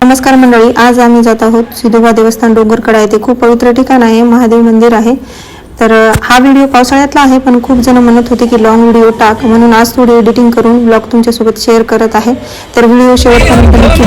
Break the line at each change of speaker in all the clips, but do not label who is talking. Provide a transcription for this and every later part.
नमस्कार मंडळी आज आम्ही जात आहोत सिधोबा देवस्थान डोंगरकडा येथे. खूप पवित्र ठिकाण आहे महादेव मंदिर आहे. तर हा व्हिडिओ पावसाळ्यातला आहे पण खूप जण म्हणत होते की लॉंग व्हिडिओ टाक. म्हणून आज थोडी एडिटिंग करून ब्लॉग तुमच्यासोबत शेअर करत आहे. तर व्हिडिओ शेवटपर्यंत नक्की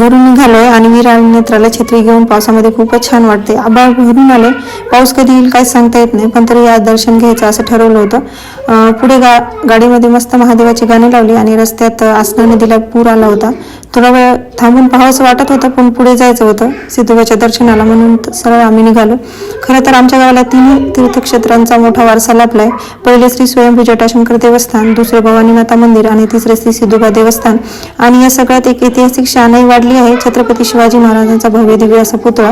घरून निघालोय आणि विराळ नेत्राला छत्री घेऊन पावसामध्ये खूपच छान वाटते. आबाळ घरून आले. पाऊस कधी येईल काहीच सांगता येत नाही पण तरी आज दर्शन घ्यायचं असं ठरवलं होतं. पुढे गा गाडीमध्ये मस्त महादेवाची गाणी लावली आणि रस्त्यात आसना नदीला पूर आला होता. थोडा वेळ थांबून पाहावंसं वाटत होतं पण पुढे जायचं होतं सिद्धोबाच्या दर्शनाला म्हणून सरळ आम्ही निघालो. खरं तर आमच्या गावाला तिन्ही तीर्थक्षेत्रांचा मोठा वारसा लाभलाय. पहिले श्री स्वयंभू जटाशंकर देवस्थान दुसरे भवानी माता मंदिर आणि तिसरे श्री सिद्धोबा देवस्थान. आणि या सगळ्यात एक ऐतिहासिक शानही वाढली आहे. छत्रपती शिवाजी महाराजांचा भव्य दिव्य असा पुतळा.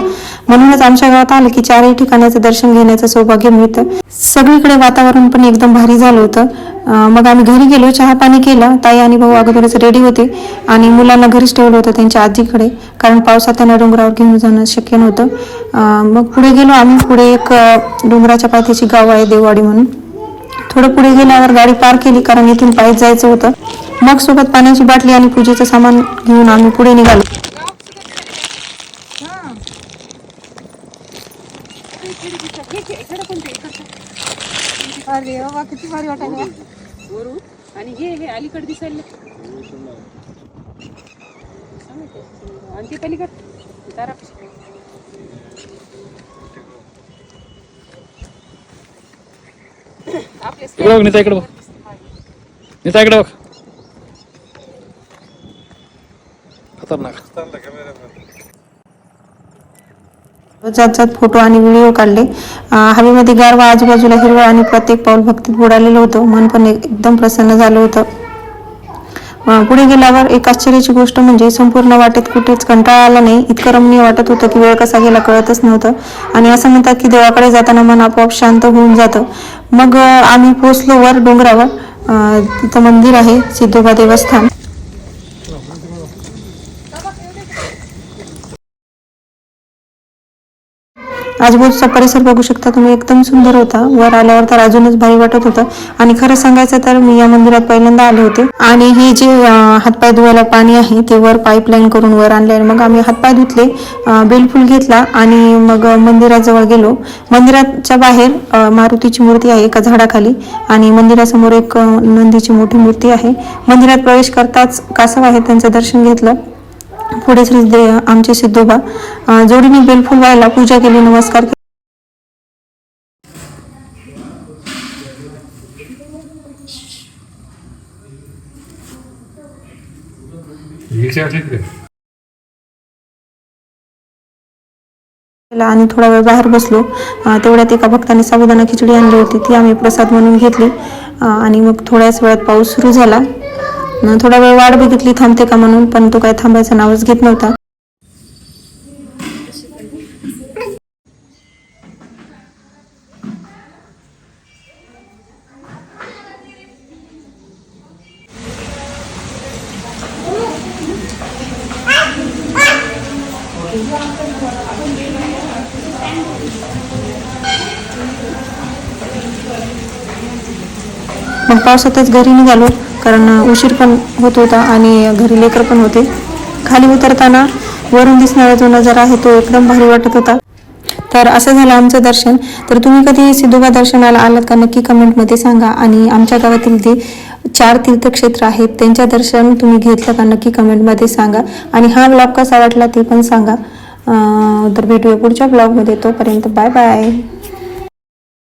म्हणूनच आमच्या गावात आलं की चारही ठिकाणाचं दर्शन घेण्याचं सौभाग्य मिळतं. सगळीकडे वातावरण पण एकदम भारी झालं होतं. मग आम्ही घरी गेलो चहा पाणी केलं. ताई आणि भाऊ अगोदरच रेडी होते. आणि मुलांना घरीच ठेवलं होतं त्यांच्या आजीकडे. कारण पावसात त्यांना डोंगरावर घेऊन जाणं शक्य नव्हतं. मग पुढे गेलो आम्ही. पुढे एक डोंगराच्या पायथ्याची गाव आहे देववाडी म्हणून. थोडं पुढे गेल्यावर गाडी पार केली कारण इथून पायीच जायचं होतं. मग सोबत पाण्याची बाटली आणि पूजेचं सामान घेऊन आम्ही पुढे निघालो.
अरे बाबा किती भारी वाटायला. आणि हे हे अलीकडे दिसायला. आणि ते पलीकड. तारा आपले
इकडे बघ. नीता इकडे बघ नीता इकडे बघ खतरनाक.
जात जात फोटो आणि व्हिडिओ काढले. हवेमध्ये गारवा आजूबाजूला हिरवळ आणि प्रत्येक पाऊल भक्तीत बुडालेलं होतं. मन पण एकदम प्रसन्न झालं होतं. पुढे गेल्यावर एक आश्चर्याची गोष्ट म्हणजे संपूर्ण वाटेत कुठेच कंटाळा आला नाही. इतकं रमणीय वाटत होतं की वेळ कसा गेला कळतच नव्हतं. आणि असं म्हणतात की देवाकडे जाताना मन आपोआप शांत होऊन जातं. मग आम्ही पोचलो वर डोंगरावर. अं, तिथं मंदिर आहे सिद्धोबा देवस्थान. आजूबाजूचा परिसर बघू शकता तुम्ही. एकदम सुंदर होता. वर आल्यावर तर अजूनच भारी वाटत होतं. आणि खरं सांगायचं तर मी या मंदिरात पहिल्यांदा आले होते. आणि हे जे हातपाय धुवायला पाणी आहे ते वर पाईपलाईन करून वर आणले आणि मग आम्ही हातपाय धुतले बेलफूल घेतला आणि मग मंदिराजवळ गेलो. मंदिराच्या बाहेर मारुतीची मूर्ती आहे एका झाडाखाली आणि मंदिरासमोर एक नंदीची मोठी मूर्ती आहे. मंदिरात प्रवेश करताच कासव आहे त्यांचं दर्शन घेतलं. पुढे श्री दे आमचे सिद्धोबा जोडीने बेलफूल व्हायला पूजा केली नमस्कार केले. आणि थोडा वेळ बाहेर बसलो. तेवढ्यात एका भक्ताने साबुदाणा खिचडी आणली होती. ती आम्ही प्रसाद म्हणून घेतली. आणि मग थोड्याच वेळात पाऊस सुरू झाला. थोडा वेळ वाट बघितली थांबते का म्हणून पण तो काय थांबायचं नावच घेत नव्हता. मग पावसातच घरी निघालो. कारण उशीर पण होत होता आणि घरी लेकर पण होते. खाली उतरताना वरून दिसणारा जो नजारा आहे तो एकदम भारी वाटत होता. तर असं झालं आमचं दर्शन. तर तुम्ही कधी सिद्धोबा दर्शनाला आलात का नक्की कमेंटमध्ये सांगा. आणि आमच्या गावातील जे चार तीर्थक्षेत्र आहेत त्यांच्या दर्शन तुम्ही घेतलं का नक्की कमेंटमध्ये सांगा. आणि हा ब्लॉग कसा वाटला ते पण सांगा. तर भेटूया पुढच्या ब्लॉगमध्ये. तोपर्यंत बाय बाय.